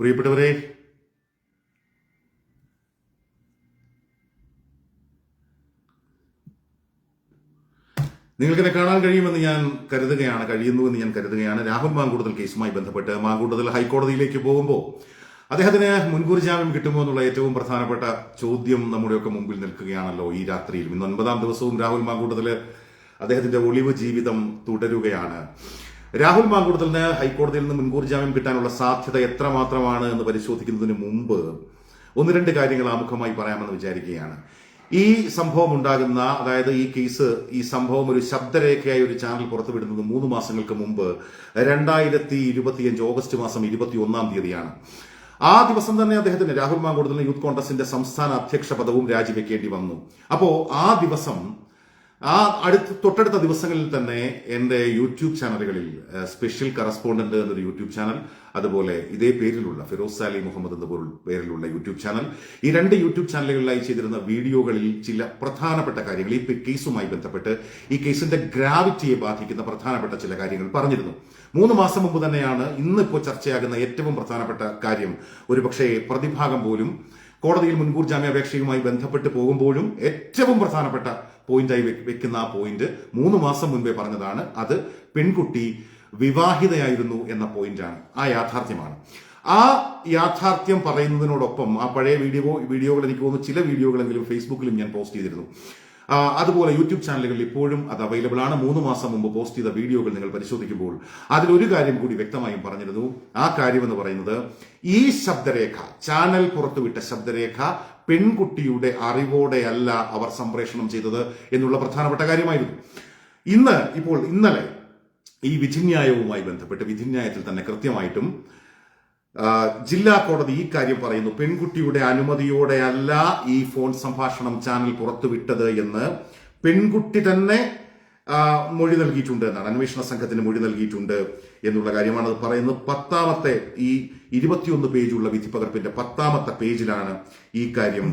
പ്രിയപ്പെട്ടവരെ നിങ്ങൾക്കെന്നെ കാണാൻ കഴിയുമെന്ന് ഞാൻ കരുതുകയാണ് കഴിയുന്നുവെന്ന് ഞാൻ കരുതുകയാണ്. രാഹുൽ മാങ്കൂടുതൽ കേസുമായി ബന്ധപ്പെട്ട് മാങ്കൂടുതൽ ഹൈക്കോടതിയിലേക്ക് പോകുമ്പോൾ അദ്ദേഹത്തിന് മുൻകൂർ ജാമ്യം കിട്ടുമോ എന്നുള്ള ഏറ്റവും പ്രധാനപ്പെട്ട ചോദ്യം നമ്മുടെയൊക്കെ മുമ്പിൽ നിൽക്കുകയാണല്ലോ ഈ രാത്രിയിൽ. ഇന്ന് ഒൻപതാം ദിവസവും രാഹുൽ മാങ്കൂടുതൽ അദ്ദേഹത്തിന്റെ ഒളിവ് ജീവിതം തുടരുകയാണ്. രാഹുൽ മാങ്കൂടുതലിന് ഹൈക്കോടതിയിൽ നിന്ന് മുൻകൂർ ജാമ്യം കിട്ടാനുള്ള സാധ്യത എത്രമാത്രമാണ് എന്ന് പരിശോധിക്കുന്നതിന് മുമ്പ് ഒന്ന് രണ്ട് കാര്യങ്ങൾ ആമുഖമായി പറയാമെന്ന് വിചാരിക്കുകയാണ്. ഈ സംഭവം ഉണ്ടാകുന്ന അതായത് ഈ കേസ് ഈ സംഭവം ഒരു ശബ്ദരേഖയായി ഒരു ചാനൽ പുറത്തുവിടുന്നത് മൂന്ന് മാസങ്ങൾക്ക് മുമ്പ് രണ്ടായിരത്തി ഇരുപത്തിയഞ്ച് ഓഗസ്റ്റ് മാസം ഇരുപത്തി ഒന്നാം തീയതിയാണ്. ആ ദിവസം തന്നെ അദ്ദേഹത്തിന് രാഹുൽ മാങ്കൂടുതലിന് യൂത്ത് കോൺഗ്രസിന്റെ സംസ്ഥാന അധ്യക്ഷ പദവും രാജിവെക്കേണ്ടി വന്നു. അപ്പോ ആ ദിവസം ആ അടുത്ത തൊട്ടടുത്ത ദിവസങ്ങളിൽ തന്നെ എന്റെ യൂട്യൂബ് ചാനലുകളിൽ സ്പെഷ്യൽ കറസ്പോണ്ടന്റ് എന്നൊരു യൂട്യൂബ് ചാനൽ അതുപോലെ ഇതേ പേരിലുള്ള ഫിറോസ് സാലി മുഹമ്മദ് എന്ന പേരിലുള്ള യൂട്യൂബ് ചാനൽ. ഈ രണ്ട് യൂട്യൂബ് ചാനലുകളിലായി ചെയ്തിരുന്ന വീഡിയോകളിൽ ചില പ്രധാനപ്പെട്ട കാര്യങ്ങൾ ഈ കേസുമായി ബന്ധപ്പെട്ട് ഈ കേസിന്റെ ഗ്രാവിറ്റിയെ ബാധിക്കുന്ന പ്രധാനപ്പെട്ട ചില കാര്യങ്ങൾ പറഞ്ഞിരുന്നു. മൂന്ന് മാസം മുമ്പ് തന്നെയാണ് ഇന്നിപ്പോൾ ചർച്ചയാകുന്ന ഏറ്റവും പ്രധാനപ്പെട്ട കാര്യം. ഒരുപക്ഷെ പ്രതിഭാഗം പോലും കോടതിയിൽ മുൻകൂർ ജാമ്യാപേക്ഷയുമായി ബന്ധപ്പെട്ട് പോകുമ്പോഴും ഏറ്റവും പ്രധാനപ്പെട്ട പോയിന്റായി വെക്കുന്ന ആ പോയിന്റ് മൂന്ന് മാസം മുൻപേ പറഞ്ഞതാണ്. അത് പെൺകുട്ടി വിവാഹിതയായിരുന്നു എന്ന പോയിന്റാണ്. ആ യാഥാർത്ഥ്യമാണ്. ആ യാഥാർത്ഥ്യം പറയുന്നതിനോടൊപ്പം ആ പഴയ വീഡിയോ വീഡിയോകൾ എനിക്ക് തോന്നുന്നു ചില വീഡിയോകളെങ്കിലും ഫേസ്ബുക്കിലും ഞാൻ പോസ്റ്റ് ചെയ്തിരുന്നു. അതുപോലെ യൂട്യൂബ് ചാനലുകളിൽ ഇപ്പോഴും അത് അവൈലബിൾ ആണ്. മൂന്ന് മാസം മുമ്പ് പോസ്റ്റ് ചെയ്ത വീഡിയോകൾ നിങ്ങൾ പരിശോധിക്കുമ്പോൾ അതിലൊരു കാര്യം കൂടി വ്യക്തമായും പറഞ്ഞിരുന്നു. ആ കാര്യം എന്ന് പറയുന്നത് ഈ ശബ്ദരേഖ ചാനൽ പുറത്തുവിട്ട ശബ്ദരേഖ പെൺകുട്ടിയുടെ അറിവോടെയല്ല അവർ സംപ്രേഷണം ചെയ്തത് എന്നുള്ള പ്രധാനപ്പെട്ട കാര്യമായിരുന്നു. ഇന്ന് ഇപ്പോൾ ഇന്നലെ ഈ വിധിന്യായവുമായി ബന്ധപ്പെട്ട് വിധിന്യായത്തിൽ തന്നെ കൃത്യമായിട്ടും ജില്ലാ കോടതി ഈ കാര്യം പറയുന്നു. പെൺകുട്ടിയുടെ അനുമതിയോടെ അല്ല ഈ ഫോൺ സംഭാഷണം ചാനൽ പുറത്തുവിട്ടത് എന്ന് പെൺകുട്ടി തന്നെ മൊഴി നൽകിയിട്ടുണ്ട് എന്നാണ്. അന്വേഷണ സംഘത്തിന് മൊഴി നൽകിയിട്ടുണ്ട് എന്നുള്ള കാര്യമാണ് അത് പറയുന്നത്. പത്താമത്തെ ഈ ഇരുപത്തിയൊന്ന് പേജുള്ള വിധിപ്പകർപ്പിന്റെ പത്താമത്തെ പേജിലാണ് ഈ കാര്യം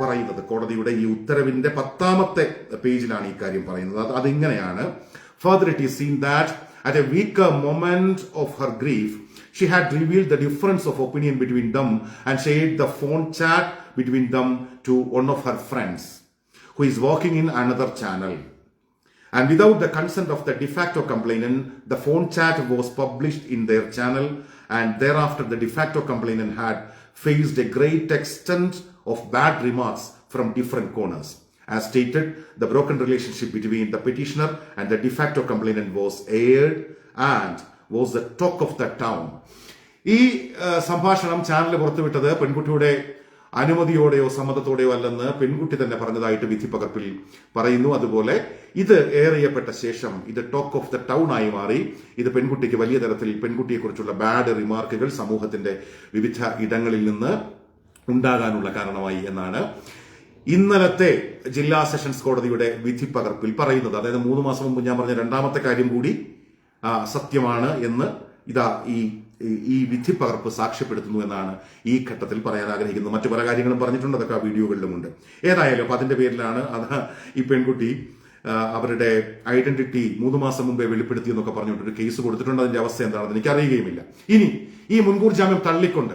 പറയുന്നത്. കോടതിയുടെ ഈ ഉത്തരവിന്റെ പത്താമത്തെ പേജിലാണ് ഈ കാര്യം പറയുന്നത്. അത് അതിങ്ങനെയാണ് further it is seen that at a weak moment of her grief she had revealed the difference of opinion between them and shared the phone chat between them to one of her friends who is working in another channel. And without the consent of the de facto complainant, the phone chat was published in their channel, and thereafter the de facto complainant had faced a great extent of bad remarks from different corners. As stated, the broken relationship between the petitioner and the de facto complainant was aired and was the talk of the town ഈ സംഭാഷണം channel പുറത്തുവിട്ടത് പെൺകുട്ടിയുടെ അനുമതിയോടെയോ സമ്മതത്തോടെയോ അല്ലെന്ന് പെൺകുട്ടി തന്നെ പറഞ്ഞതായിട്ട് വിധിപ്പകർപ്പിൽ പറയുന്നു. അതുപോലെ ഇത് ഏറിയപ്പെട്ട ശേഷം ഇത് ടോക്ക് ഓഫ് ദ ടൗൺ ആയി മാറി. ഇത് പെൺകുട്ടിക്ക് വലിയ തരത്തിൽ പെൺകുട്ടിയെക്കുറിച്ചുള്ള ബാഡ് റിമാർക്കുകൾ സമൂഹത്തിന്റെ വിവിധ ഇടങ്ങളിൽ നിന്ന് ഉണ്ടാകാനുള്ള കാരണമായി എന്നാണ് ഇന്നലത്തെ ജില്ലാ സെഷൻസ് കോടതിയുടെ വിധിപ്പകർപ്പിൽ പറയുന്നത്. അതായത് മൂന്ന് മാസം മുമ്പ് ഞാൻ പറഞ്ഞ രണ്ടാമത്തെ കാര്യം കൂടി സത്യമാണ് എന്ന് ഇതാ ഈ ഈ- വിധി പകർപ്പ് സാക്ഷ്യപ്പെടുത്തുന്നു എന്നാണ് ഈ ഘട്ടത്തിൽ പറയാൻ ആഗ്രഹിക്കുന്നത്. മറ്റു പല കാര്യങ്ങളും പറഞ്ഞിട്ടുണ്ട് അതൊക്കെ ആ വീഡിയോകളിലുമുണ്ട്. ഏതായാലും അപ്പൊ അതിന്റെ പേരിലാണ് അത് ഈ പെൺകുട്ടി അവരുടെ ഐഡന്റിറ്റി മൂന്ന് മാസം മുമ്പേ വെളിപ്പെടുത്തി എന്നൊക്കെ പറഞ്ഞുകൊണ്ട് ഒരു കേസ് കൊടുത്തിട്ടുണ്ട്. അതിന്റെ അവസ്ഥ എന്താണെന്ന് എനിക്ക് അറിയുകയുമില്ല. ഇനി ഈ മുൻകൂർ ജാമ്യം തള്ളിക്കൊണ്ട്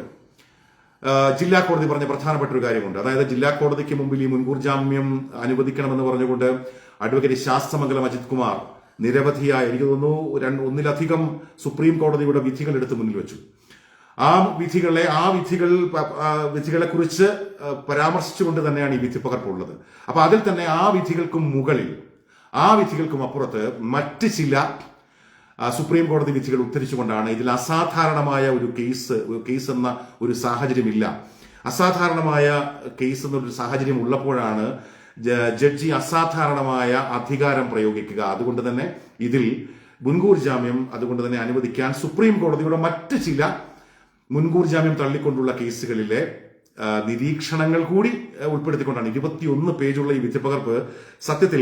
ജില്ലാ കോടതി പറഞ്ഞ പ്രധാനപ്പെട്ട ഒരു കാര്യമുണ്ട്. അതായത് ജില്ലാ കോടതിക്ക് മുമ്പിൽ ഈ മുൻകൂർ ജാമ്യം അനുവദിക്കണമെന്ന് പറഞ്ഞുകൊണ്ട് അഡ്വക്കേറ്റ് ശാസ്തമംഗലം അജിത് കുമാർ നിരവധിയായ എനിക്ക് തോന്നുന്നു രണ്ട് ഒന്നിലധികം സുപ്രീം കോടതിയുടെ വിധികൾ എടുത്ത് മുന്നിൽ വെച്ചു. ആ വിധികളെ ആ വിധികൾ വിധികളെ കുറിച്ച് പരാമർശിച്ചുകൊണ്ട് തന്നെയാണ് ഈ വിധി പകർപ്പുള്ളത്. അപ്പൊ അതിൽ തന്നെ ആ വിധികൾക്കും മുകളിൽ ആ വിധികൾക്കും അപ്പുറത്ത് മറ്റ് ചില സുപ്രീം കോടതി വിധികൾ ഉദ്ധരിച്ചുകൊണ്ടാണ് ഇതിൽ അസാധാരണമായ ഒരു കേസ് കേസ് എന്ന ഒരു സാഹചര്യമില്ല. അസാധാരണമായ കേസ് എന്നൊരു സാഹചര്യം ഉള്ളപ്പോഴാണ് ജഡ്ജി അസാധാരണമായ അധികാരം പ്രയോഗിക്കുക. അതുകൊണ്ട് തന്നെ ഇതിൽ മുൻകൂർ ജാമ്യം അതുകൊണ്ട് തന്നെ അനുവദിക്കാൻ സുപ്രീം കോടതിയുടെ മറ്റ് ചില മുൻകൂർ ജാമ്യം തള്ളിക്കൊണ്ടുള്ള കേസുകളിലെ നിരീക്ഷണങ്ങൾ കൂടി ഉൾപ്പെടുത്തിക്കൊണ്ടാണ്. ഇരുപത്തിയൊന്ന് പേജുള്ള ഈ വിധിപ്പകർപ്പ് സത്യത്തിൽ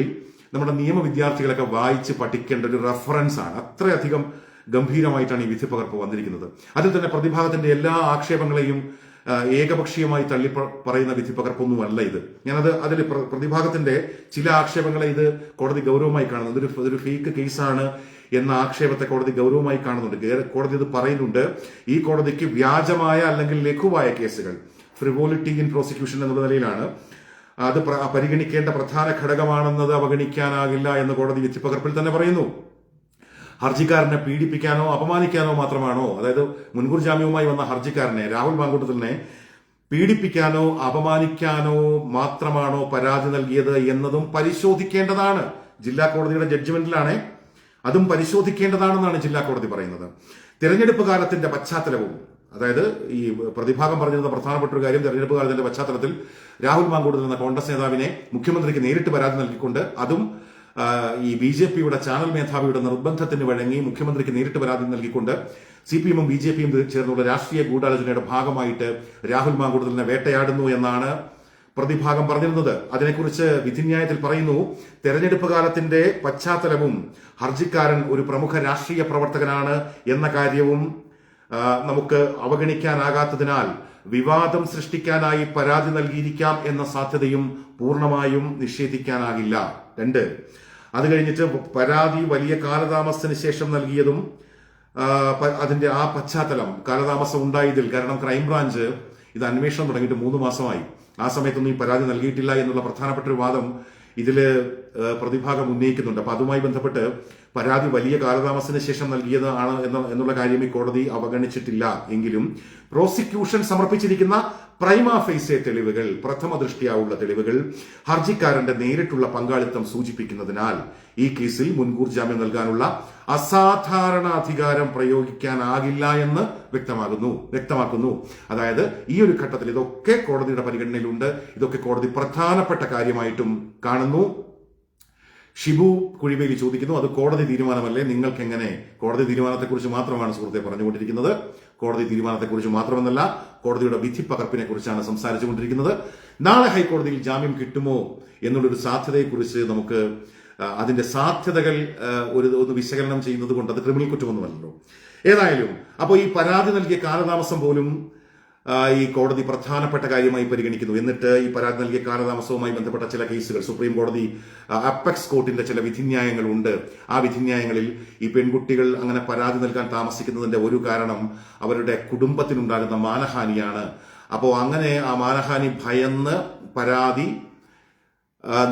നമ്മുടെ നിയമ വിദ്യാർത്ഥികളൊക്കെ വായിച്ച് പഠിക്കേണ്ട ഒരു റെഫറൻസ് ആണ്. അത്രയധികം ഗംഭീരമായിട്ടാണ് ഈ വിധിപ്പകർപ്പ് വന്നിരിക്കുന്നത്. അതിൽ തന്നെ പ്രതിഭാഗത്തിന്റെ എല്ലാ ആക്ഷേപങ്ങളെയും ഏകപക്ഷീയമായി തള്ളി പറയുന്ന വിധി പകർപ്പൊന്നുമല്ല ഇത്. ഞാനത് അതിൽ പ്രതിഭാഗത്തിന്റെ ചില ആക്ഷേപങ്ങളെ ഇത് കോടതി ഗൗരവമായി കാണുന്നത് ഇതൊരു ഇതൊരു ഫേക്ക് കേസാണ് എന്ന ആക്ഷേപത്തെ കോടതി ഗൗരവമായി കാണുന്നുണ്ട്. കോടതി ഇത് പറയുന്നുണ്ട്. ഈ കോടതിക്ക് വ്യാജമായ അല്ലെങ്കിൽ ലഘുവായ കേസുകൾ ഫ്രിവോളിറ്റി ഇൻ പ്രോസിക്യൂഷൻ എന്നുള്ള നിലയിലാണ്. അത് പരിഗണിക്കേണ്ട പ്രധാന ഘടകമാണെന്നത് അവഗണിക്കാനാകില്ല എന്ന് കോടതി വിധിപ്പകർപ്പിൽ തന്നെ പറയുന്നു. ഹർജിക്കാരനെ പീഡിപ്പിക്കാനോ അപമാനിക്കാനോ മാത്രമാണോ? അതായത് മുൻകൂർ ജാമ്യവുമായി വന്ന ഹർജിക്കാരനെ രാഹുൽ മാങ്കൂട്ടത്തിനെ പീഡിപ്പിക്കാനോ അപമാനിക്കാനോ മാത്രമാണോ പരാതി നൽകിയത് എന്നതും പരിശോധിക്കേണ്ടതാണ്. ജില്ലാ കോടതിയുടെ ജഡ്ജ്മെന്റിലാണ് അതും പരിശോധിക്കേണ്ടതാണെന്നാണ് ജില്ലാ കോടതി പറയുന്നത്. തിരഞ്ഞെടുപ്പ് കാലത്തിന്റെ പശ്ചാത്തലവും അതായത് ഈ പ്രതിഭാഗം പറഞ്ഞിരുന്ന പ്രധാനപ്പെട്ട ഒരു കാര്യം തെരഞ്ഞെടുപ്പ് കാലത്തിന്റെ പശ്ചാത്തലത്തിൽ രാഹുൽ മാങ്കൂട്ടിൽ നിന്ന കോൺഗ്രസ് നേതാവിനെ മുഖ്യമന്ത്രിക്ക് നേരിട്ട് പരാതി നൽകിക്കൊണ്ട് അതും ഈ ബി ജെ പിയുടെ ചാനൽ മേധാവിയുടെ നിർബന്ധത്തിന് വഴങ്ങി മുഖ്യമന്ത്രിക്ക് നേരിട്ട് പരാതി നൽകിക്കൊണ്ട് സി പി എമ്മും ബി ജെ പിയും ചേർന്നുള്ള രാഷ്ട്രീയ ഗൂഢാലോചനയുടെ ഭാഗമായിട്ട് രാഹുൽ മാങ്കൂടുതലിനെ വേട്ടയാടുന്നു എന്നാണ് പ്രതിഭാഗം പറഞ്ഞിരുന്നത്. അതിനെക്കുറിച്ച് വിധിന്യായത്തിൽ പറയുന്നു തെരഞ്ഞെടുപ്പ് കാലത്തിന്റെ പശ്ചാത്തലവും ഹർജിക്കാരൻ ഒരു പ്രമുഖ രാഷ്ട്രീയ പ്രവർത്തകനാണ് എന്ന കാര്യവും നമുക്ക് അവഗണിക്കാനാകാത്തതിനാൽ വിവാദം സൃഷ്ടിക്കാനായി പരാതി നൽകിയിരിക്കാം എന്ന സാധ്യതയും പൂർണമായും നിഷേധിക്കാനാകില്ല. രണ്ട് അത് കഴിഞ്ഞിട്ട് പരാതി വലിയ കാലതാമസത്തിന് ശേഷം നൽകിയതും അതിന്റെ ആ പശ്ചാത്തലം കാലതാമസം ഉണ്ടായതിൽ കാരണം ക്രൈംബ്രാഞ്ച് ഇത് അന്വേഷണം തുടങ്ങിയിട്ട് മൂന്ന് മാസമായി. ആ സമയത്തൊന്നും ഈ പരാതി നൽകിയിട്ടില്ല എന്നുള്ള പ്രധാനപ്പെട്ട ഒരു വാദം ഇതിൽ പ്രതിഭാഗം ഉന്നയിക്കുന്നുണ്ട്. അപ്പൊ അതുമായി ബന്ധപ്പെട്ട് പരാതി വലിയ കാലതാമസത്തിന് ശേഷം നൽകിയത് ആണ് എന്ന എന്നുള്ള കാര്യം ഈ കോടതി അവഗണിച്ചിട്ടില്ല. എങ്കിലും പ്രോസിക്യൂഷൻ സമർപ്പിച്ചിരിക്കുന്ന പ്രൈമ ഫേസെ തെളിവുകൾ പ്രഥമ ദൃഷ്ടിയാവുള്ള തെളിവുകൾ ഹർജിക്കാരന്റെ നേരിട്ടുള്ള പങ്കാളിത്തം സൂചിപ്പിക്കുന്നതിനാൽ ഈ കേസിൽ മുൻകൂർ ജാമ്യം നൽകാനുള്ള അസാധാരണ അധികാരം പ്രയോഗിക്കാനാകില്ല എന്ന് വ്യക്തമാകുന്നു വ്യക്തമാക്കുന്നു. അതായത് ഈ ഒരു ഘട്ടത്തിൽ ഇതൊക്കെ കോടതിയുടെ പരിഗണനയിലുണ്ട്. ഇതൊക്കെ കോടതി പ്രധാനപ്പെട്ട കാര്യമായിട്ടും കാണുന്നു. ഷിബു കുഴിവേലി ചോദിക്കുന്നു അത് കോടതി തീരുമാനമല്ലേ? നിങ്ങൾക്ക് എങ്ങനെ കോടതി തീരുമാനത്തെക്കുറിച്ച് മാത്രമാണ് സുഹൃത്തെ പറഞ്ഞുകൊണ്ടിരിക്കുന്നത്. കോടതി തീരുമാനത്തെക്കുറിച്ച് മാത്രമെന്നല്ല കോടതിയുടെ വിധി പകർപ്പിനെ കുറിച്ചാണ് സംസാരിച്ചുകൊണ്ടിരിക്കുന്നത്. നാളെ ഹൈക്കോടതിയിൽ ജാമ്യം കിട്ടുമോ എന്നുള്ളൊരു സാധ്യതയെക്കുറിച്ച് നമുക്ക് അതിന്റെ സാധ്യതകൾ ഒരു ഒന്ന് വിശകലനം ചെയ്യുന്നത് കൊണ്ട് അത് ക്രിമിനൽ കുറ്റമൊന്നുമല്ലല്ലോ. ഏതായാലും അപ്പോൾ ഈ പരാതി നൽകിയ കാലതാമസം പോലും ഈ കോടതി പ്രധാനപ്പെട്ട കാര്യമായി പരിഗണിക്കുന്നു. എന്നിട്ട് ഈ പരാതി നൽകിയ കാലതാമസവുമായി ബന്ധപ്പെട്ട ചില കേസുകൾ. സുപ്രീം കോടതി അപ്പെക്സ് കോർട്ടിന്റെ ചില വിധിന്യായങ്ങളുണ്ട്. ആ വിധിന്യായങ്ങളിൽ ഈ പെൺകുട്ടികൾ അങ്ങനെ പരാതി നൽകാൻ താമസിക്കുന്നതിന്റെ ഒരു കാരണം അവരുടെ കുടുംബത്തിനുണ്ടാകുന്ന മാനഹാനിയാണ്. അപ്പോൾ അങ്ങനെ ആ മാനഹാനി ഭയന്ന് പരാതി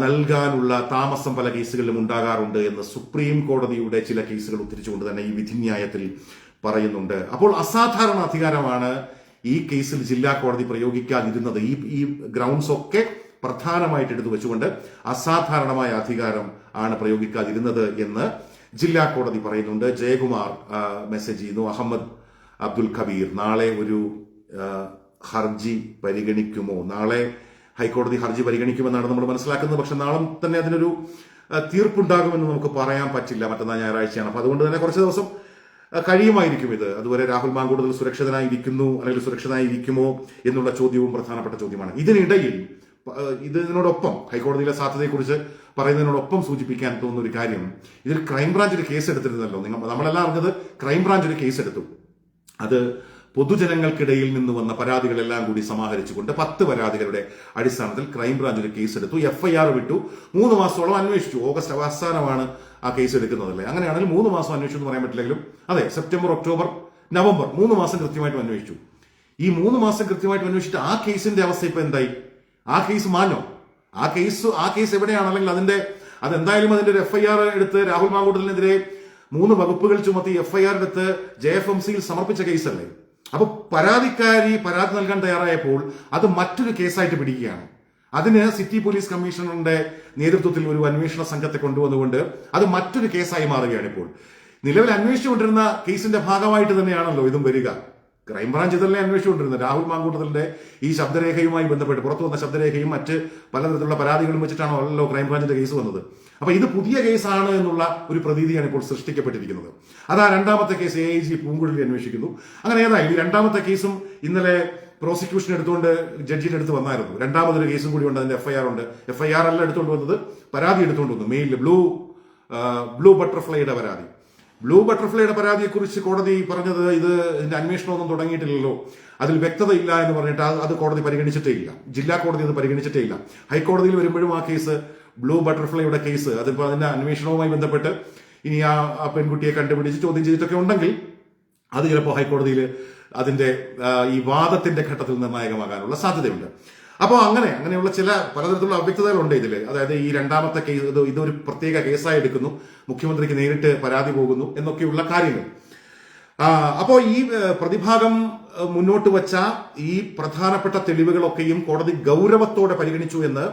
നൽകാനുള്ള താമസം പല കേസുകളിലും ഉണ്ടാകാറുണ്ട് എന്ന് സുപ്രീം കോടതിയുടെ ചില കേസുകൾ ഉദ്ധരിച്ചുകൊണ്ട് തന്നെ ഈ വിധിന്യായത്തിൽ പറയുന്നുണ്ട്. അപ്പോൾ അസാധാരണ അധികാരമാണ് ഈ കേസിൽ ജില്ലാ കോടതി പ്രയോഗിക്കാതിരുന്നത് ഈ ഈ ഗ്രൗണ്ട്സ് ഒക്കെ പ്രധാനമായിട്ട് എടുത്തു വെച്ചുകൊണ്ട് അസാധാരണമായ അധികാരം ആണ് പ്രയോഗിക്കാതിരുന്നത് എന്ന് ജില്ലാ കോടതി പറയുന്നുണ്ട്. ജയകുമാർ മെസ്സേജ് ചെയ്യുന്നു. അഹമ്മദ് അബ്ദുൽ കബീർ നാളെ ഒരു ഹർജി പരിഗണിക്കുമോ? നാളെ ഹൈക്കോടതി ഹർജി പരിഗണിക്കുമെന്നാണ് നമ്മൾ മനസ്സിലാക്കുന്നത്. പക്ഷെ നാളെ തന്നെ അതിനൊരു തീർപ്പുണ്ടാകുമെന്ന് നമുക്ക് പറയാൻ പറ്റില്ല മറ്റന്നാൾ ഞായറാഴ്ചയാണ്. അപ്പൊ അതുകൊണ്ട് തന്നെ കുറച്ച് ദിവസം കഴിയുമായിരിക്കും ഇത്. അതുവരെ രാഹുൽ മാങ്കൂടുതൽ സുരക്ഷിതനായിരിക്കുന്നു അല്ലെങ്കിൽ സുരക്ഷിതനായിരിക്കുമോ എന്നുള്ള ചോദ്യവും പ്രധാനപ്പെട്ട ചോദ്യമാണ്. ഇതിനിടയിൽ ഇതിനോടൊപ്പം ഹൈക്കോടതിയിലെ സാധ്യതയെക്കുറിച്ച് പറയുന്നതിനോടൊപ്പം സൂചിപ്പിക്കാൻ തോന്നുന്ന ഒരു കാര്യം ഇതിൽ ക്രൈംബ്രാഞ്ച് ഒരു കേസ് എടുത്തിരുന്നല്ലോ നിങ്ങൾ നമ്മളെല്ലാം അറിഞ്ഞത് ക്രൈംബ്രാഞ്ച് ഒരു കേസ് എടുത്തു അത് പൊതുജനങ്ങൾക്കിടയിൽ നിന്ന് വന്ന പരാതികളെല്ലാം കൂടി സമാഹരിച്ചുകൊണ്ട് പത്ത് പരാതികളുടെ അടിസ്ഥാനത്തിൽ ക്രൈംബ്രാഞ്ച് ഒരു കേസ് എടുത്തു എഫ്ഐആർ വിട്ടു. മൂന്ന് മാസത്തോളം അന്വേഷിച്ചു. ഓഗസ്റ്റ് അവസാനമാണ് ആ കേസ് എടുക്കുന്നതല്ലേ അങ്ങനെയാണെങ്കിൽ മൂന്ന് മാസം അന്വേഷിച്ചു എന്ന് പറയാൻ പറ്റില്ലെങ്കിലും അതെ സെപ്റ്റംബർ ഒക്ടോബർ നവംബർ മൂന്ന് മാസം കൃത്യമായിട്ട് അന്വേഷിച്ചു. ഈ മൂന്ന് മാസം കൃത്യമായിട്ട് അന്വേഷിച്ചിട്ട് ആ കേസിന്റെ അവസ്ഥ ഇപ്പൊ എന്തായി? ആ കേസ് മാഞ്ഞോ? ആ കേസ് ആ കേസ് എവിടെയാണ്? അല്ലെങ്കിൽ അതിന്റെ അതെന്തായാലും അതിന്റെ ഒരു എഫ്ഐആർ എടുത്ത് രാഹുൽ മാങ്കൂട്ടലിനെതിരെ മൂന്ന് വകുപ്പുകൾ ചുമത്തി എഫ്ഐആർ എടുത്ത് ജെ എഫ് എം സിയിൽ സമർപ്പിച്ച കേസല്ലേ? അപ്പൊ പരാതിക്കാരി പരാതി നൽകാൻ തയ്യാറായപ്പോൾ അത് മറ്റൊരു കേസായിട്ട് പിടിക്കുകയാണ്. അതിന് സിറ്റി പോലീസ് കമ്മീഷണറുടെ നേതൃത്വത്തിൽ ഒരു അന്വേഷണ സംഘത്തെ കൊണ്ടുവന്നുകൊണ്ട് അത് മറ്റൊരു കേസായി മാറുകയാണ് ഇപ്പോൾ. നിലവിൽ അന്വേഷിച്ചുകൊണ്ടിരുന്ന കേസിന്റെ ഭാഗമായിട്ട് തന്നെയാണല്ലോ ഇതും വരിക. ക്രൈംബ്രാഞ്ച് ഇതെല്ലാം അന്വേഷിച്ചുകൊണ്ടിരുന്നത് രാഹുൽ മാങ്കൂട്ടത്തിന്റെ ഈ ശബ്ദരേഖയുമായി ബന്ധപ്പെട്ട് പുറത്തു വന്ന ശബ്ദരേഖയും മറ്റ് പലതരത്തിലുള്ള പരാതികളും വെച്ചിട്ടാണ് അല്ലല്ലോ ക്രൈംബ്രാഞ്ചിന്റെ കേസ് വന്നത്. അപ്പൊ ഇത് പുതിയ കേസാണ് എന്നുള്ള ഒരു പ്രതീതിയാണ് ഇപ്പോൾ സൃഷ്ടിക്കപ്പെട്ടിരിക്കുന്നത്. അതാ രണ്ടാമത്തെ case A I G Poonguzhali അന്വേഷിക്കുന്നു. അങ്ങനെ ഈ രണ്ടാമത്തെ കേസും ഇന്നലെ പ്രോസിക്യൂഷൻ എടുത്തുകൊണ്ട് ജഡ്ജിയുടെ അടുത്ത് വന്നായിരുന്നു. രണ്ടാമതൊരു കേസും കൂടി ഉണ്ട് അതിന്റെ എഫ്ഐആർ ഉണ്ട്. എഫ്ഐആർ അല്ല എടുത്തുകൊണ്ട് വന്നത് പരാതി എടുത്തുകൊണ്ട് വന്നു. മെയിലിൽ ബ്ലൂ ബ്ലൂ ബട്ടർഫ്ലൈയുടെ പരാതി. ബ്ലൂ ബട്ടർഫ്ലൈയുടെ പരാതിയെക്കുറിച്ച് കോടതി പറഞ്ഞത് ഇത് ഇതിന്റെ അന്വേഷണമൊന്നും തുടങ്ങിയിട്ടില്ലല്ലോ. അതിൽ വ്യക്തതയില്ല എന്ന് പറഞ്ഞിട്ട് അത് കോടതി പരിഗണിച്ചിട്ടേ ഇല്ല. ജില്ലാ കോടതി അത് പരിഗണിച്ചിട്ടേ ഇല്ല. ഹൈക്കോടതിയിൽ വരുമ്പോഴും ആ കേസ് ബ്ലൂ ബട്ടർഫ്ലൈയുടെ കേസ് അതിപ്പോൾ അതിന്റെ അന്വേഷണവുമായി ബന്ധപ്പെട്ട് ഇനി ആ പെൺകുട്ടിയെ കണ്ടുപിടിച്ച് ചോദ്യം ചെയ്തിട്ടൊക്കെ ഉണ്ടെങ്കിൽ അത് ചിലപ്പോൾ ഹൈക്കോടതിയിൽ അതിന്റെ ഈ വാദത്തിന്റെ ഘട്ടത്തിൽ നിർണായകമാകാനുള്ള സാധ്യതയുണ്ട്. അപ്പോൾ അങ്ങനെ അങ്ങനെയുള്ള ചില പലതരത്തിലുള്ള അവ്യക്തതകളുണ്ട് ഇതിൽ അതായത് ഈ രണ്ടാമത്തെ കേസ് ഇത് ഇതൊരു പ്രത്യേക കേസായി എടുക്കുന്നു മുഖ്യമന്ത്രിക്ക് നേരിട്ട് പരാതി പോകുന്നു എന്നൊക്കെയുള്ള കാര്യങ്ങൾ. അപ്പോൾ അപ്പോ ഈ പ്രതിഭാഗം മുന്നോട്ട് വച്ച ഈ പ്രധാനപ്പെട്ട തെളിവുകളൊക്കെയും കോടതി ഗൗരവത്തോടെ പരിഗണിച്ചു എന്ന്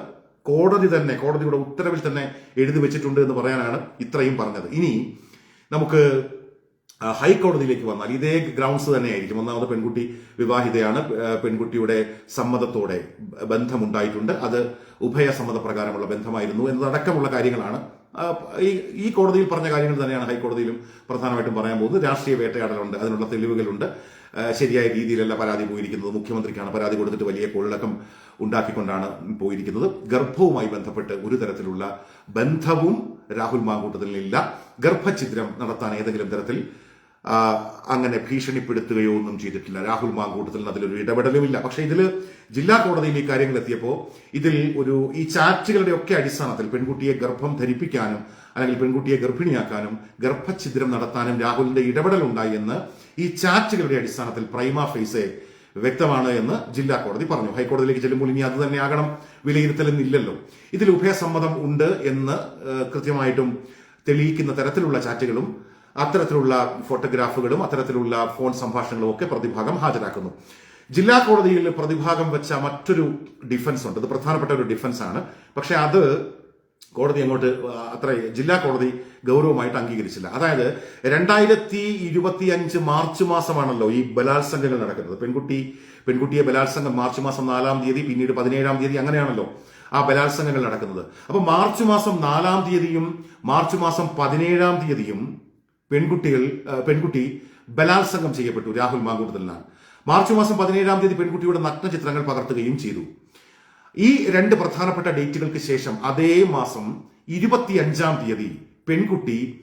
കോടതി തന്നെ കോടതിയുടെ ഉത്തരവിൽ തന്നെ എഴുതി വെച്ചിട്ടുണ്ട് എന്ന് പറയാനാണ് ഇത്രയും പറഞ്ഞത്. ഇനി നമുക്ക് ഹൈക്കോടതിയിലേക്ക് വന്നാൽ ഇതേ ഗ്രൗണ്ട്സ് തന്നെയായിരിക്കും. ഒന്നാമത് പെൺകുട്ടി വിവാഹിതയാണ്. പെൺകുട്ടിയുടെ സമ്മതത്തോടെ ബന്ധമുണ്ടായിട്ടുണ്ട്. അത് ഉഭയ സമ്മതപ്രകാരമുള്ള ബന്ധമായിരുന്നു എന്നതടക്കമുള്ള കാര്യങ്ങളാണ്. ഈ ഈ കോടതിയിൽ പറഞ്ഞ കാര്യങ്ങൾ തന്നെയാണ് ഹൈക്കോടതിയിലും പ്രധാനമായിട്ടും പറയാൻ പോകുന്നത്. രാഷ്ട്രീയ വേട്ടയാടലുണ്ട്. അതിനുള്ള തെളിവുകളുണ്ട്. ശരിയായ രീതിയിലല്ല പരാതി പോയിരിക്കുന്നത്. മുഖ്യമന്ത്രിക്കാണ് പരാതി കൊടുത്തിട്ട് വലിയ കൊള്ളക്കം ഉണ്ടാക്കിക്കൊണ്ടാണ് പോയിരിക്കുന്നത്. ഗർഭവുമായി ബന്ധപ്പെട്ട് ഒരു തരത്തിലുള്ള ബന്ധവും രാഹുൽ മാങ്കൂട്ടത്തിൽ ഇല്ല ഗർഭഛിദ്രം നടത്താൻ ഏതെങ്കിലും തരത്തിൽ അങ്ങനെ ഭീഷണിപ്പെടുത്തുകയോ ഒന്നും ചെയ്തിട്ടില്ല. രാഹുൽ മാങ്കൂട്ടത്തിൽ അതിലൊരു ഇടപെടലുമില്ല. പക്ഷെ ഇതിൽ ജില്ലാ കോടതിയിൽ ഈ കാര്യങ്ങൾ എത്തിയപ്പോൾ ഇതിൽ ഒരു ഈ ചാറ്റുകളുടെ ഒക്കെ അടിസ്ഥാനത്തിൽ പെൺകുട്ടിയെ ഗർഭം ധരിപ്പിക്കാനും അല്ലെങ്കിൽ പെൺകുട്ടിയെ ഗർഭിണിയാക്കാനും ഗർഭഛിദ്രം നടത്താനും രാഹുലിന്റെ ഇടപെടൽ ഉണ്ടായി എന്ന് ഈ ചാറ്റുകളുടെ അടിസ്ഥാനത്തിൽ പ്രൈമ ഫേസെ വ്യക്തമാണ് എന്ന് ജില്ലാ കോടതി പറഞ്ഞു. ഹൈക്കോടതിയിലേക്ക് ചെല്ലുമ്പോൾ ഇനി അത് തന്നെ ആകണം. വിലയിരുത്തലെന്നില്ലല്ലോ ഇതിൽ ഉഭയസമ്മതം ഉണ്ട് എന്ന് കൃത്യമായിട്ടും തെളിയിക്കുന്ന തരത്തിലുള്ള ചാറ്റുകളും അത്തരത്തിലുള്ള ഫോട്ടോഗ്രാഫുകളും അത്തരത്തിലുള്ള ഫോൺ സംഭാഷണങ്ങളും ഒക്കെ പ്രതിഭാഗം ഹാജരാക്കുന്നു. ജില്ലാ കോടതിയിൽ പ്രതിഭാഗം വെച്ച മറ്റൊരു ഡിഫൻസ് ഉണ്ട്. അത് പ്രധാനപ്പെട്ട ഒരു ഡിഫൻസ് ആണ്. പക്ഷെ അത് കോടതി അങ്ങോട്ട് അത്ര ജില്ലാ കോടതി ഗൗരവമായിട്ട് അംഗീകരിച്ചില്ല. അതായത് രണ്ടായിരത്തി ഇരുപത്തി അഞ്ച് മാർച്ച് മാസമാണല്ലോ ഈ ബലാത്സംഗങ്ങൾ നടക്കുന്നത്. പെൺകുട്ടി പെൺകുട്ടിയെ ബലാത്സംഗം മാർച്ച് മാസം നാലാം തീയതി പിന്നീട് പതിനേഴാം തീയതി അങ്ങനെയാണല്ലോ ആ ബലാത്സംഗങ്ങൾ നടക്കുന്നത്. അപ്പൊ മാർച്ച് മാസം നാലാം തീയതിയും മാർച്ച് മാസം പതിനേഴാം തീയതിയും പെൺകുട്ടികൾ പെൺകുട്ടി ബലാത്സംഗം ചെയ്യപ്പെട്ടു രാഹുൽ മാങ്കൂട്ടത്തിലാണ്. മാർച്ച് മാസം പതിനേഴാം തീയതി പെൺകുട്ടിയുടെ നഗ്ന ചിത്രങ്ങൾ പകർത്തുകയും ചെയ്തു. ഈ രണ്ട് പ്രധാനപ്പെട്ട ഡേറ്റുകൾക്ക് ശേഷം അതേ മാസം ഇരുപത്തിയഞ്ചാം തീയതി പെൺകുട്ടി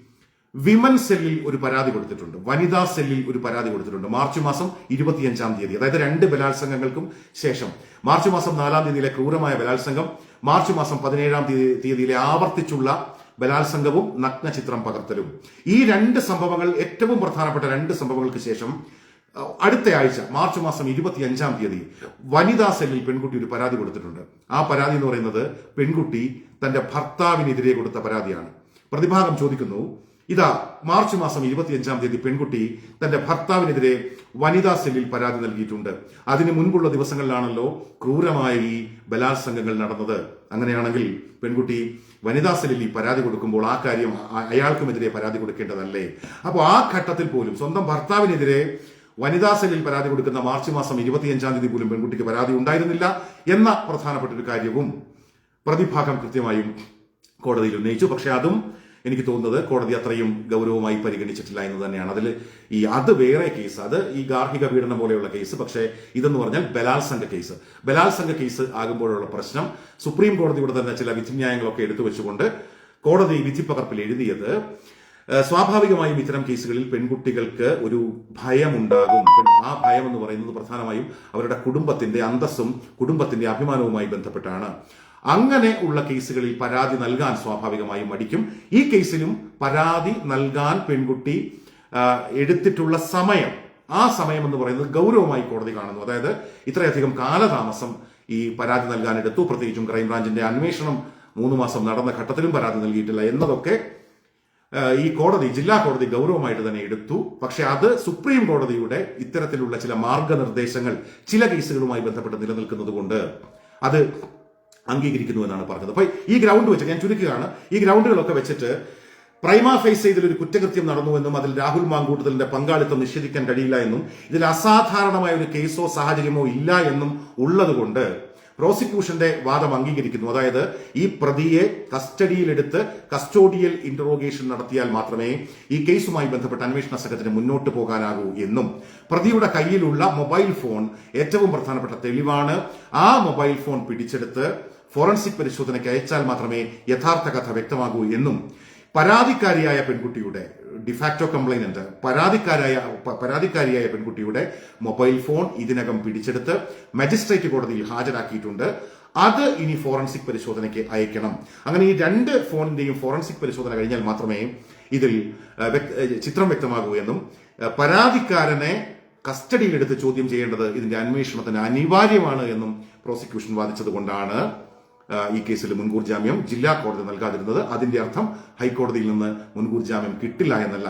വിമൻ സെല്ലിൽ ഒരു പരാതി കൊടുത്തിട്ടുണ്ട്. വനിതാ സെല്ലിൽ ഒരു പരാതി കൊടുത്തിട്ടുണ്ട്. മാർച്ച് മാസം ഇരുപത്തിയഞ്ചാം തീയതി. അതായത് രണ്ട് ബലാത്സംഗങ്ങൾക്കും ശേഷം. മാർച്ച് മാസം നാലാം തീയതിയിലെ ക്രൂരമായ ബലാത്സംഗം മാർച്ച് മാസം പതിനേഴാം തീയതി തീയതിയിലെ ആവർത്തിച്ചുള്ള ബലാത്സംഗവും നഗ്നചിത്രം പകർത്തലും. ഈ രണ്ട് സംഭവങ്ങൾ ഏറ്റവും പ്രധാനപ്പെട്ട രണ്ട് സംഭവങ്ങൾക്ക് ശേഷം അടുത്ത ആഴ്ച മാർച്ച് മാസം ഇരുപത്തി അഞ്ചാം തീയതി വനിതാ സെല്ലിൽ പെൺകുട്ടി ഒരു പരാതി കൊടുത്തിട്ടുണ്ട്. ആ പരാതി എന്ന് പറയുന്നത് പെൺകുട്ടി തന്റെ ഭർത്താവിനെതിരെ കൊടുത്ത പരാതിയാണ്. പ്രതിഭാഗം ചോദിക്കുന്നു ഇതാ മാർച്ച് മാസം ഇരുപത്തിയഞ്ചാം തീയതി പെൺകുട്ടി തന്റെ ഭർത്താവിനെതിരെ വനിതാ സെല്ലിൽ പരാതി നൽകിയിട്ടുണ്ട്. അതിന് മുൻപുള്ള ദിവസങ്ങളിലാണല്ലോ ക്രൂരമായ ഈ ബലാത്സംഗങ്ങൾ നടന്നത്. അങ്ങനെയാണെങ്കിൽ പെൺകുട്ടി വനിതാ സെല്ലിൽ ഈ പരാതി കൊടുക്കുമ്പോൾ ആ കാര്യം അയാൾക്കുമെതിരെ പരാതി കൊടുക്കേണ്ടതല്ലേ? അപ്പോൾ ആ ഘട്ടത്തിൽ പോലും സ്വന്തം ഭർത്താവിനെതിരെ വനിതാ സെല്ലിൽ പരാതി കൊടുക്കുന്ന മാർച്ച് മാസം ഇരുപത്തിയഞ്ചാം തീയതി പോലും പെൺകുട്ടിക്ക് പരാതി ഉണ്ടായിരുന്നില്ല എന്ന പ്രധാനപ്പെട്ട ഒരു കാര്യവും പ്രതിഭാഗം കൃത്യമായും കോടതിയിൽ ഉന്നയിച്ചു. പക്ഷെ അതും എനിക്ക് തോന്നുന്നത് കോടതി അത്രയും ഗൗരവമായി പരിഗണിച്ചിട്ടില്ല എന്ന് തന്നെയാണ്. അതിൽ ഈ അത് വേറെ കേസ് അത് ഈ ഗാർഹിക പീഡനം പോലെയുള്ള കേസ് പക്ഷേ ഇതെന്ന് പറഞ്ഞാൽ ബലാത്സംഗ കേസ് ബലാത്സംഗ കേസ് ആകുമ്പോഴുള്ള പ്രശ്നം സുപ്രീം കോടതിയുടെ തന്നെ ചില വിധിന്യായങ്ങളൊക്കെ എടുത്തു വെച്ചുകൊണ്ട് കോടതി വിധിപ്പകർപ്പിൽ എഴുതിയത് സ്വാഭാവികമായും ഇത്തരം കേസുകളിൽ പെൺകുട്ടികൾക്ക് ഒരു ഭയമുണ്ടാകും. ആ ഭയം എന്ന് പറയുന്നത് പ്രധാനമായും അവരുടെ കുടുംബത്തിന്റെ അന്തസ്സും കുടുംബത്തിന്റെ അഭിമാനവുമായി ബന്ധപ്പെട്ടാണ്. അങ്ങനെ ഉള്ള കേസുകളിൽ പരാതി നൽകാൻ സ്വാഭാവികമായും മടിക്കും. ഈ കേസിലും പരാതി നൽകാൻ പെൺകുട്ടി എടുത്തിട്ടുള്ള സമയം ആ സമയം എന്ന് പറയുന്നത് ഗൗരവമായി കോടതി കാണുന്നു. അതായത് ഇത്രയധികം കാലതാമസം ഈ പരാതി നൽകാൻ എടുത്തു. പ്രത്യേകിച്ചും ക്രൈംബ്രാഞ്ചിന്റെ അന്വേഷണം മൂന്ന് മാസം നടന്ന ഘട്ടത്തിലും പരാതി നൽകിയിട്ടില്ല എന്നതൊക്കെ ഈ കോടതി ജില്ലാ കോടതി ഗൗരവമായിട്ട് തന്നെ എടുത്തു. പക്ഷെ അത് സുപ്രീം കോടതിയുടെ ഇത്തരത്തിലുള്ള ചില മാർഗനിർദ്ദേശങ്ങൾ ചില കേസുകളുമായി ബന്ധപ്പെട്ട് നിലനിൽക്കുന്നത് കൊണ്ട് അത് അംഗീകരിക്കുന്നു എന്നാണ് പറഞ്ഞത്. അപ്പൊ ഈ ഗ്രൗണ്ട് വെച്ച് ഞാൻ ചുരുക്കുകയാണ്. ഈ ഗ്രൗണ്ടുകളൊക്കെ വെച്ചിട്ട് പ്രൈമ ഫേസ് ഒരു കുറ്റകൃത്യം നടന്നുവെന്നും അതിൽ രാഹുൽ മാങ്കൂട്ടത്തിലിന്റെ പങ്കാളിത്തം നിഷേധിക്കാൻ കഴിയില്ല എന്നും ഇതിൽ അസാധാരണമായ ഒരു കേസോ സാഹചര്യമോ ഇല്ല എന്നും ഉള്ളതുകൊണ്ട് പ്രോസിക്യൂഷന്റെ വാദം അംഗീകരിക്കുന്നു. അതായത് ഈ പ്രതിയെ കസ്റ്റഡിയിലെടുത്ത് കസ്റ്റോഡിയൽ ഇന്ററോഗേഷൻ നടത്തിയാൽ മാത്രമേ ഈ കേസുമായി ബന്ധപ്പെട്ട അന്വേഷണ സംഘത്തിന് മുന്നോട്ട് പോകാനാകൂ എന്നും പ്രതിയുടെ കയ്യിലുള്ള മൊബൈൽ ഫോൺ ഏറ്റവും പ്രധാനപ്പെട്ട തെളിവാണ് ആ മൊബൈൽ ഫോൺ പിടിച്ചെടുത്ത് ഫോറൻസിക് പരിശോധനയ്ക്ക് അയച്ചാൽ മാത്രമേ യഥാർത്ഥ കഥ വ്യക്തമാകൂ എന്നും പരാതിക്കാരിയായ പെൺകുട്ടിയുടെ ഡിഫാക്ടോ കംപ്ലൈനന്റ് പരാതിക്കാരായ പരാതിക്കാരിയായ പെൺകുട്ടിയുടെ മൊബൈൽ ഫോൺ ഇതിനകം പിടിച്ചെടുത്ത് മജിസ്ട്രേറ്റ് കോടതിയിൽ ഹാജരാക്കിയിട്ടുണ്ട്. അത് ഇനി ഫോറൻസിക് പരിശോധനയ്ക്ക് അയക്കണം. അങ്ങനെ ഈ രണ്ട് ഫോണിന്റെയും ഫോറൻസിക് പരിശോധന കഴിഞ്ഞാൽ മാത്രമേ ഇതിൽ ചിത്രം വ്യക്തമാകൂ എന്നും പരാതിക്കാരനെ കസ്റ്റഡിയിലെടുത്ത് ചോദ്യം ചെയ്യേണ്ടത് ഇതിന്റെ അന്വേഷണത്തിന് അനിവാര്യമാണ് എന്നും പ്രോസിക്യൂഷൻ വാദിച്ചതുകൊണ്ടാണ്. ഈ കേസിൽ മുൻകൂർ ജാമ്യം ജില്ലാ കോടതി നൽകാതിരുന്നത് അതിന്റെ അർത്ഥം ഹൈക്കോടതിയിൽ നിന്ന് മുൻകൂർ ജാമ്യം കിട്ടില്ല എന്നല്ല.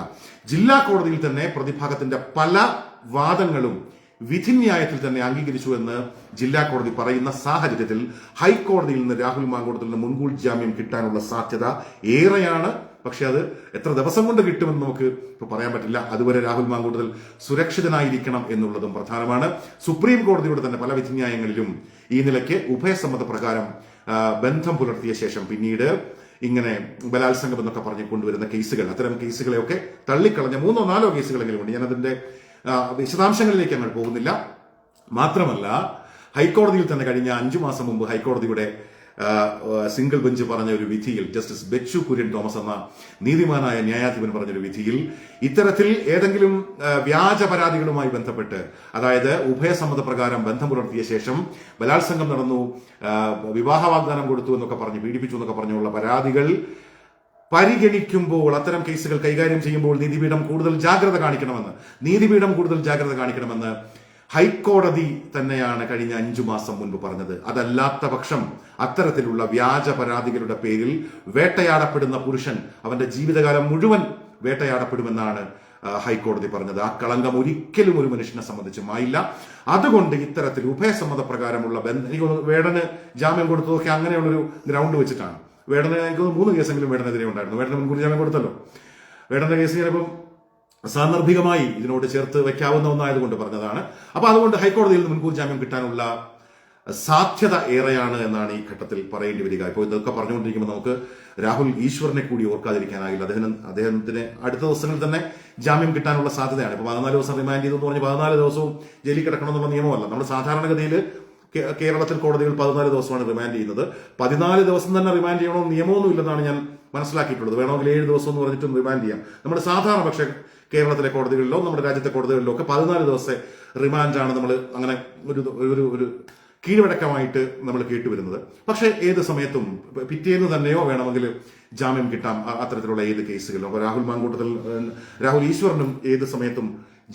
ജില്ലാ കോടതിയിൽ തന്നെ പ്രതിഭാഗത്തിന്റെ പല വാദങ്ങളും വിധിന്യായത്തിൽ തന്നെ അംഗീകരിച്ചു എന്ന് ജില്ലാ കോടതി പറയുന്ന സാഹചര്യത്തിൽ ഹൈക്കോടതിയിൽ നിന്ന് രാഹുൽ മാങ്കോടത്തിൽ മുൻകൂർ ജാമ്യം കിട്ടാനുള്ള സാധ്യത ഏറെയാണ്. പക്ഷെ അത് എത്ര ദിവസം കൊണ്ട് കിട്ടുമെന്ന് നമുക്ക് ഇപ്പൊ പറയാൻ പറ്റില്ല. അതുവരെ രാഹുൽ മാങ്കൂട്ടത്തിൽ സുരക്ഷിതനായിരിക്കണം എന്നുള്ളതും പ്രധാനമാണ്. സുപ്രീം കോടതിയുടെ തന്നെ പല വിധിന്യായങ്ങളിലും ഈ നിലയ്ക്ക് ഉഭയസമ്മത പ്രകാരം ബന്ധം പുലർത്തിയ ശേഷം പിന്നീട് ഇങ്ങനെ ബലാത്സംഗം എന്നൊക്കെ പറഞ്ഞ് കൊണ്ടുവരുന്ന കേസുകൾ അത്തരം കേസുകളെയൊക്കെ തള്ളിക്കളഞ്ഞ മൂന്നോ നാലോ കേസുകളെങ്കിലും ഉണ്ട്. ഞാൻ അതിന്റെ വിശദാംശങ്ങളിലേക്ക് ഞങ്ങൾ പോകുന്നില്ല. മാത്രമല്ല ഹൈക്കോടതിയിൽ തന്നെ കഴിഞ്ഞ അഞ്ചു മാസം മുമ്പ് ഹൈക്കോടതിയുടെ സിംഗിൾ ബെഞ്ച് പറഞ്ഞ ഒരു വിധിയിൽ ജസ്റ്റിസ് ബെച്ചു കുര്യൻ തോമസ് എന്ന നീതിമാനായ ന്യായാധിപൻ പറഞ്ഞൊരു വിധിയിൽ ഇത്തരത്തിൽ ഏതെങ്കിലും വ്യാജ പരാതികളുമായി ബന്ധപ്പെട്ട് അതായത് ഉഭയസമ്മത പ്രകാരം ബന്ധം പുലർത്തിയ ശേഷം ബലാത്സംഗം നടന്നു വിവാഹ വാഗ്ദാനം കൊടുത്തു എന്നൊക്കെ പറഞ്ഞ് പീഡിപ്പിച്ചു എന്നൊക്കെ പറഞ്ഞുള്ള പരാതികൾ പരിഗണിക്കുമ്പോൾ അത്തരം കേസുകൾ കൈകാര്യം ചെയ്യുമ്പോൾ നീതിപീഠം കൂടുതൽ ജാഗ്രത കാണിക്കണമെന്ന് നീതിപീഠം കൂടുതൽ ജാഗ്രത കാണിക്കണമെന്ന് ഹൈക്കോടതി തന്നെയാണ് കഴിഞ്ഞ അഞ്ചു മാസം മുൻപ് പറഞ്ഞത്. അതല്ലാത്ത പക്ഷം അത്തരത്തിലുള്ള വ്യാജ പരാതികളുടെ പേരിൽ വേട്ടയാടപ്പെടുന്ന പുരുഷൻ അവന്റെ ജീവിതകാലം മുഴുവൻ വേട്ടയാടപ്പെടുമെന്നാണ് ഹൈക്കോടതി പറഞ്ഞത്. ആ കളങ്കം ഒരിക്കലും ഒരു മനുഷ്യനെ സംബന്ധിച്ച് മായില്ല. അതുകൊണ്ട് ഇത്തരത്തിൽ ഉഭയസമ്മത പ്രകാരമുള്ള ബന്ധം എനിക്ക് വേടന് ജാമ്യം കൊടുത്തതൊക്കെ അങ്ങനെയുള്ളൊരു ഗ്രൗണ്ട് വെച്ചിട്ടാണ്. വേടന് എനിക്ക് മൂന്ന് കേസെങ്കിലും വേടനെതിരെ ഉണ്ടായിരുന്നു. വേടന് മുൻകൂർ ജാമ്യം കൊടുത്തല്ലോ. വേടന്റെ കേസ് ചിലപ്പം സാന്ദർഭികമായി ഇതിനോട് ചേർത്ത് വെക്കാവുന്ന ഒന്നായതുകൊണ്ട് പറഞ്ഞതാണ്. അപ്പൊ അതുകൊണ്ട് ഹൈക്കോടതിയിൽ നിന്ന് മുൻകൂർ ജാമ്യം കിട്ടാനുള്ള സാധ്യത ഏറെയാണ് എന്നാണ് ഈ ഘട്ടത്തിൽ പറയേണ്ടി വരിക. ഇപ്പോൾ ഇതൊക്കെ പറഞ്ഞുകൊണ്ടിരിക്കുമ്പോൾ നമുക്ക് രാഹുൽ ഈശ്വറിനെ കൂടി ഓർക്കാതിരിക്കാനാകില്ല. അദ്ദേഹം അദ്ദേഹത്തിന് അടുത്ത ദിവസങ്ങളിൽ തന്നെ ജാമ്യം കിട്ടാനുള്ള സാധ്യതയാണ്. ഇപ്പൊ പതിനാല് ദിവസം റിമാൻഡ് ചെയ്തെന്ന് പറഞ്ഞ് പതിനാല് ദിവസവും ജയിലിൽ കിടക്കണമെന്നുള്ള നിയമമല്ല. നമ്മുടെ സാധാരണഗതിയിൽ കേരളത്തിൽ കോടതികൾ പതിനാല് ദിവസമാണ് റിമാൻഡ് ചെയ്യുന്നത്. പതിനാല് ദിവസം തന്നെ റിമാൻഡ് ചെയ്യണമെന്ന് നിയമമൊന്നുമില്ലെന്നാണ് ഞാൻ മനസ്സിലാക്കിയിട്ടുള്ളത്. വേണമെങ്കിൽ ഏഴ് ദിവസം എന്ന് പറഞ്ഞിട്ടും റിമാൻഡ് ചെയ്യാം. നമ്മുടെ സാധാരണ പക്ഷേ കേരളത്തിലെ കോടതികളിലോ നമ്മുടെ രാജ്യത്തെ കോടതികളിലോ ഒക്കെ പതിനാല് ദിവസത്തെ റിമാൻഡാണ് നമ്മൾ അങ്ങനെ ഒരു ഒരു ഒരു കീഴ്വഴക്കമായിട്ട് നമ്മൾ കേട്ടുവരുന്നത്. പക്ഷേ ഏത് സമയത്തും പിറ്റേന്ന് തന്നെയോ വേണമെങ്കിൽ ജാമ്യം കിട്ടാം. അത്തരത്തിലുള്ള ഏത് കേസുകളിലും. അപ്പോൾ രാഹുൽ മാങ്കൂട്ടത്തിൽ രാഹുൽ ഈശ്വറിനും ഏത് സമയത്തും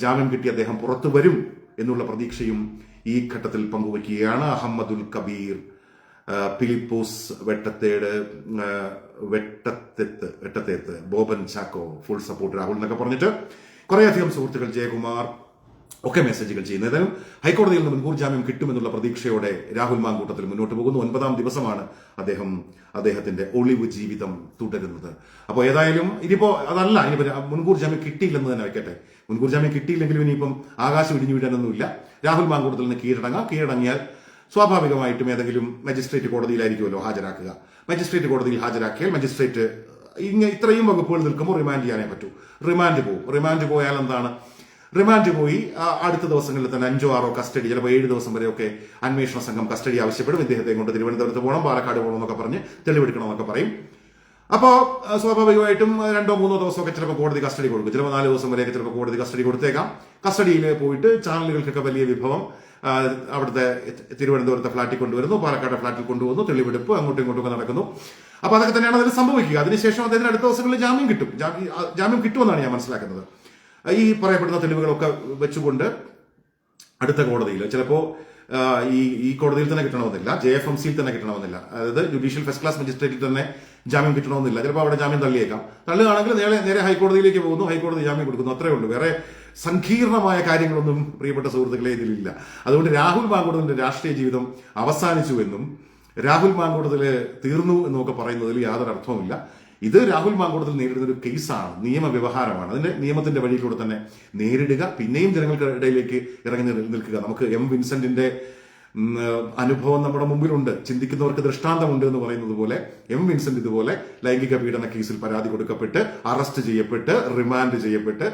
ജാമ്യം കിട്ടി അദ്ദേഹം പുറത്തു വരും എന്നുള്ള പ്രതീക്ഷയും ഈ ഘട്ടത്തിൽ പങ്കുവയ്ക്കുകയാണ് അഹമ്മദുൽ കബീർ. ഫിലിപ്പോസ് വെട്ടത്തേട് വെട്ടത്തെത്ത് വെട്ടത്തേത്ത് ബോബൻ ചാക്കോ ഫുൾ സപ്പോർട്ട് രാഹുൽ എന്നൊക്കെ പറഞ്ഞിട്ട് കുറേയധികം സുഹൃത്തുക്കൾ ജയകുമാർ ഒക്കെ മെസ്സേജുകൾ ചെയ്യുന്നത് ഹൈക്കോടതിയിൽ നിന്ന് മുൻകൂർ ജാമ്യം കിട്ടുമെന്നുള്ള പ്രതീക്ഷയോടെ രാഹുൽ മാങ്കൂട്ടത്തിൽ മുന്നോട്ട് പോകുന്നു. ഒൻപതാം ദിവസമാണ് അദ്ദേഹം അദ്ദേഹത്തിന്റെ ഒളിവ് ജീവിതം തുടരുന്നത്. അപ്പോൾ ഏതായാലും ഇനിയിപ്പോ അതല്ല ഇനിയിപ്പോ രാ- മുൻകൂർ ജാമ്യം കിട്ടിയില്ലെന്ന് തന്നെ വെക്കട്ടെ മുൻകൂർ ജാമ്യം കിട്ടിയില്ലെങ്കിലും ഇനിയിപ്പം ആകാശം ഇടിഞ്ഞു വീഴാനൊന്നുമില്ല. രാഹുൽ മാങ്കൂട്ടത്തിൽ നിന്ന് കീഴടങ്ങാം. കീഴടങ്ങിയാൽ സ്വാഭാവികമായിട്ടും ഏതെങ്കിലും മജിസ്ട്രേറ്റ് കോടതിയിലായിരിക്കുമല്ലോ ഹാജരാക്കുക. മജിസ്ട്രേറ്റ് കോടതിയിൽ ഹാജരാക്കിയാൽ മജിസ്ട്രേറ്റ് ഇങ്ങനെ ഇത്രയും വകുപ്പുകൾ നിൽക്കുമ്പോൾ റിമാൻഡ് ചെയ്യാനേ പറ്റൂ. റിമാൻഡ് പോകും റിമാൻഡ് പോയാൽ എന്താണ്? റിമാൻഡ് പോയി അടുത്ത ദിവസങ്ങളിൽ തന്നെ അഞ്ചോ ആറോ കസ്റ്റഡി ചിലപ്പോൾ ഏഴ് ദിവസം വരെയൊക്കെ അന്വേഷണ സംഘം കസ്റ്റഡി ആവശ്യപ്പെടും. ഇദ്ദേഹത്തെ കൊണ്ട് തിരുവനന്തപുരത്ത് പോകണം പാലക്കാട് പോകണം എന്നൊക്കെ പറഞ്ഞ് തെളിവെടുക്കണം എന്നൊക്കെ പറയും അപ്പോൾ സ്വാഭാവികമായിട്ടും രണ്ടോ മൂന്നോ ദിവസമൊക്കെ ചിലപ്പോൾ കോടതി കസ്റ്റഡി കൊടുക്കും. ചിലപ്പോൾ നാല് ദിവസം വരെയൊക്കെ ചിലപ്പോൾ കോടതി കസ്റ്റഡി കൊടുത്തേക്കാം. കസ്റ്റഡിയിൽ പോയിട്ട് ചാനലുകൾക്കൊക്കെ വലിയ വിഭവം അവിടുത്തെ തിരുവനന്തപുരത്തെ ഫ്ലാറ്റിൽ കൊണ്ടുവരുന്നു പാലക്കാട് ഫ്ളാറ്റിൽ കൊണ്ടുവന്നു തെളിവെടുപ്പ് അങ്ങോട്ടും ഇങ്ങോട്ടും നടക്കുന്നു. അപ്പൊ അതൊക്കെ തന്നെയാണ് അതിന് സംഭവിക്കുക. അതിനുശേഷം അദ്ദേഹത്തിന് അടുത്ത ദിവസങ്ങളിൽ ജാമ്യം കിട്ടും. ജാമ്യം കിട്ടുമെന്നാണ് ഞാൻ മനസ്സിലാക്കുന്നത്. ഈ പറയപ്പെടുന്ന തെളിവുകളൊക്കെ വെച്ചുകൊണ്ട് അടുത്ത കോടതിയിൽ ചിലപ്പോ ഈ ഈ കോടതിയിൽ തന്നെ കിട്ടണമെന്നില്ല ജെ എഫ് എം സിയിൽ തന്നെ കിട്ടണമെന്നില്ല. അതായത് ജുഡീഷ്യൽ ഫസ്റ്റ് ക്ലാസ് മജിസ്ട്രേറ്റിൽ തന്നെ ജാമ്യം കിട്ടണമെന്നില്ല. ചിലപ്പോൾ അവിടെ ജാമ്യം തള്ളിയേക്കാം. തള്ളുകയാണെങ്കിൽ നേരെ നേരെ ഹൈക്കോടതിയിലേക്ക് പോകുന്നു ഹൈക്കോടതി ജാമ്യം കൊടുക്കുന്നു. അത്രേ ഉള്ളൂ. വേറെ സങ്കീർണമായ കാര്യങ്ങളൊന്നും പ്രിയപ്പെട്ട സുഹൃത്തുക്കളെ ഇതിലില്ല. അതുകൊണ്ട് രാഹുൽ മാങ്കൂട്ടത്തിന്റെ രാഷ്ട്രീയ ജീവിതം അവസാനിച്ചു എന്നും രാഹുൽ മാങ്കോടതിൽ തീർന്നു എന്നൊക്കെ പറയുന്നതിൽ യാതൊരു അർത്ഥവുമില്ല. ഇത് രാഹുൽ മാങ്കോടത്തിൽ നേരിടുന്ന ഒരു കേസാണ് നിയമവ്യവഹാരമാണ്. അതിന്റെ നിയമത്തിന്റെ വഴിയിലൂടെ തന്നെ നേരിടുക പിന്നെയും ജനങ്ങൾക്ക് ഇടയിലേക്ക് ഇറങ്ങി നിൽക്കുക. നമുക്ക് എം വിൻസെന്റിന്റെ അനുഭവം നമ്മുടെ മുമ്പിലുണ്ട്. ചിന്തിക്കുന്നവർക്ക് ദൃഷ്ടാന്തമുണ്ട് എന്ന് പറയുന്നത് പോലെ എം വിൻസെന്റ് ഇതുപോലെ ലൈംഗിക പീഡന കേസിൽ പരാതി കൊടുക്കപ്പെട്ട് അറസ്റ്റ് ചെയ്യപ്പെട്ട് റിമാൻഡ് ചെയ്യപ്പെട്ട്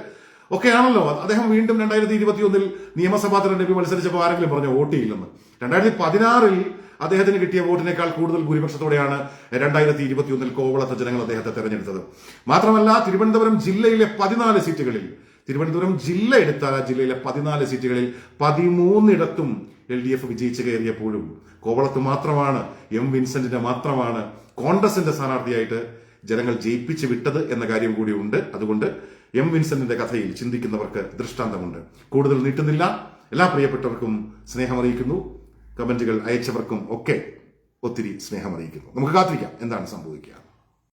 ഒക്കെയാണല്ലോ. അദ്ദേഹം വീണ്ടും രണ്ടായിരത്തി ഇരുപത്തി ഒന്നിൽ നിയമസഭാ തെരഞ്ഞെടുപ്പിൽ മത്സരിച്ചപ്പോൾ ആരെങ്കിലും പറഞ്ഞു വോട്ട് ചെയ്യില്ലെന്ന് രണ്ടായിരത്തി പതിനാറിൽ അദ്ദേഹത്തിന് കിട്ടിയ വോട്ടിനേക്കാൾ കൂടുതൽ ഭൂരിപക്ഷത്തോടെയാണ് രണ്ടായിരത്തി ഇരുപത്തിയൊന്നിൽ കോവളത്തെ ജനങ്ങൾ അദ്ദേഹത്തെ തെരഞ്ഞെടുത്തത്. മാത്രമല്ല തിരുവനന്തപുരം ജില്ലയിലെ പതിനാല് സീറ്റുകളിൽ തിരുവനന്തപുരം ജില്ല എടുത്താൽ ജില്ലയിലെ പതിനാല് സീറ്റുകളിൽ പതിമൂന്നിടത്തും എൽ ഡി എഫ് വിജയിച്ചു കയറിയപ്പോഴും കോവളത്ത് മാത്രമാണ് എം വിൻസെന്റിനെ മാത്രമാണ് കോൺഗ്രസിന്റെ സ്ഥാനാർത്ഥിയായിട്ട് ജനങ്ങൾ ജയിപ്പിച്ചു വിട്ടത് എന്ന കാര്യം കൂടി ഉണ്ട്. അതുകൊണ്ട് എം വിൻസെന്റിന്റെ കഥയിൽ ചിന്തിക്കുന്നവർക്ക് ദൃഷ്ടാന്തമുണ്ട്. കൂടുതൽ നീട്ടുന്നില്ല. എല്ലാ പ്രിയപ്പെട്ടവർക്കും സ്നേഹമറിയിക്കുന്നു. കമന്റുകൾ അയച്ചവർക്കും ഒക്കെ ഒത്തിരി സ്നേഹമറിയിക്കുന്നു. നമുക്ക് കാത്തിരിക്കാം. എന്താണ് സംഭവിക്കുക?